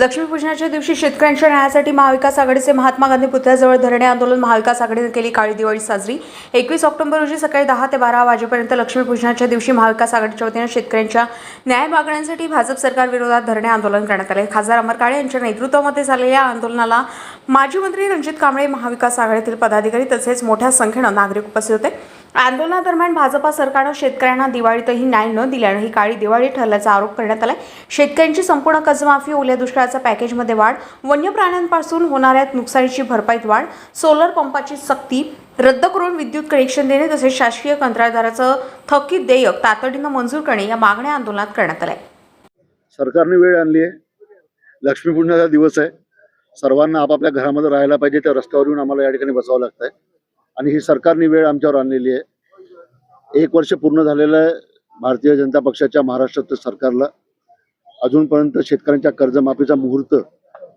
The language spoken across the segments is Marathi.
लक्ष्मीपूजनाच्या दिवशी शेतकऱ्यांच्या न्यायासाठी महाविकास आघाडीचे महात्मा गांधी पुतळ्याजवळ धरणे आंदोलन महाविकास आघाडीने केली काळी दिवाळी साजरी. एकवीस ऑक्टोबर रोजी सकाळी दहा ते बारा वाजेपर्यंत लक्ष्मीपूजनाच्या दिवशी महाविकास आघाडीच्या वतीनं शेतकऱ्यांच्या न्याय मागण्यांसाठी भाजप सरकार विरोधात धरणे आंदोलन करण्यात आले. खासदार अमर काळे यांच्या नेतृत्वामध्ये झालेल्या या आंदोलनाला माजी मंत्री रणजित कांबळे महाविकास आघाडीतील पदाधिकारी तसेच मोठ्या संख्येनं नागरिक उपस्थित होते. आंदोलनादरम्यान भाजपा सरकारनं शेतकऱ्यांना दिवाळीतही न्याय न दिल्यानं ही काळी दिवाळी ठरल्याचा आरोप करण्यात आलाय. शेतकऱ्यांची संपूर्ण कर्जमाफी ओल्या दुष्काळाच्या पॅकेजमध्ये वाढ वन्य प्राण्यांपासून होणाऱ्या नुकसानीची भरपाईत वाढ सोलर पंपाची सक्ती रद्द करून विद्युत कनेक्शन देणे तसेच शासकीय कंत्राटदाराचं थकीत देयक तातडीनं मंजूर करणे या मागण्या आंदोलनात करण्यात आल्या. सरकारने वेळ आणली आहे. लक्ष्मीपूजनाचा दिवस आहे. सर्वांना आपापल्या घरामध्ये राहायला पाहिजे त्या रस्त्यावर येऊन आम्हाला या ठिकाणी बसावं लागतं आहे आणि ही सरकारने वेळ आमच्यावर आणलेली आहे. एक वर्ष पूर्ण झालेलं आहे भारतीय जनता पक्षाच्या महाराष्ट्रात सरकारला. अजूनपर्यंत शेतकऱ्यांच्या कर्जमाफीचा मुहूर्त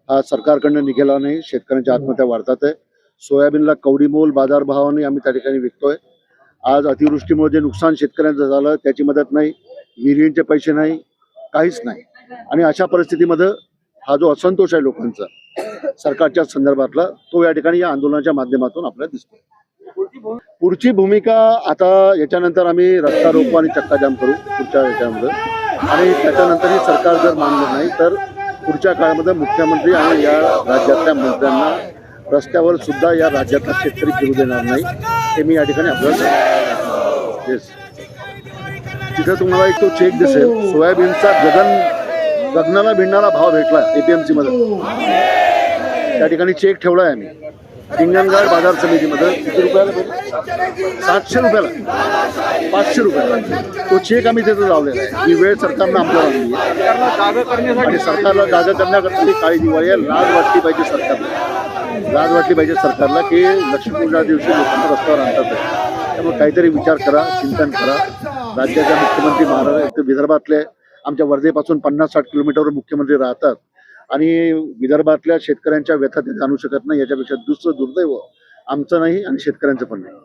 हा सरकारकडनं निघाला नाही. शेतकऱ्यांच्या आत्महत्या वाढतात आहे. सोयाबीनला कवडीमोल बाजारभावाने आम्ही त्या ठिकाणी विकतोय. आज अतिवृष्टीमुळे जे नुकसान शेतकऱ्यांचं झालं त्याची मदत नाही. विहिरींचे पैसे नाही. काहीच नाही. आणि अशा परिस्थितीमध्ये हा जो असंतोष आहे लोकांचा सरकारच्या संदर्भातला तो या ठिकाणी या आंदोलनाच्या माध्यमातून आपल्याला दिसतो पुढची भूमिका आता याच्यानंतर आम्ही रस्ता रोको आणि चक्काजाम करू पुढच्या याच्यामध्ये. आणि त्याच्यानंतरही सरकार जर मानलं नाही तर पुढच्या काळामध्ये मुख्यमंत्री आणि या राज्यातल्या मंत्र्यांना रस्त्यावर सुद्धा या राज्यातला शेतकरी फिरू देणार नाही हे मी या ठिकाणी आपल्याला येस तिथं तुम्हाला एक तो चेक दिसेल सोयाबीनचा गगन गगनाला भिडणारा भाव भेटला एपीएमसीमध्ये त्या ठिकाणी चेक ठेवलाय आम्ही. हिंगणघाट बाजार समितीमध्ये किती रुपयाला सातशे रुपयाला. पाचशे रुपयाला. तो चेक आम्ही तिथे लावलेला आहे. ही वेळ सरकारनं आपल्याला दिली आणि सरकारला जागा करण्याकरता ही काळी दिवाळी आहे लाज वाटली पाहिजे सरकारला. लाज वाटली पाहिजे सरकारला की लक्ष्मीपूजना दिवशी लोकांना रस्त्यावर आणतात. त्यामुळे काहीतरी विचार करा चिंतन करा. राज्याच्या मुख्यमंत्री महाराज विदर्भातले. आमच्या वर्धेपासून पन्नास साठ किलोमीटरवर मुख्यमंत्री राहतात. आणि विदर्भातल्या शेतकऱ्यांच्या व्यथा ते जाणू शकत नाही याच्यापेक्षा दुसरं दुर्दैव आमचं नाही आणि शेतकऱ्यांचं पण नाही.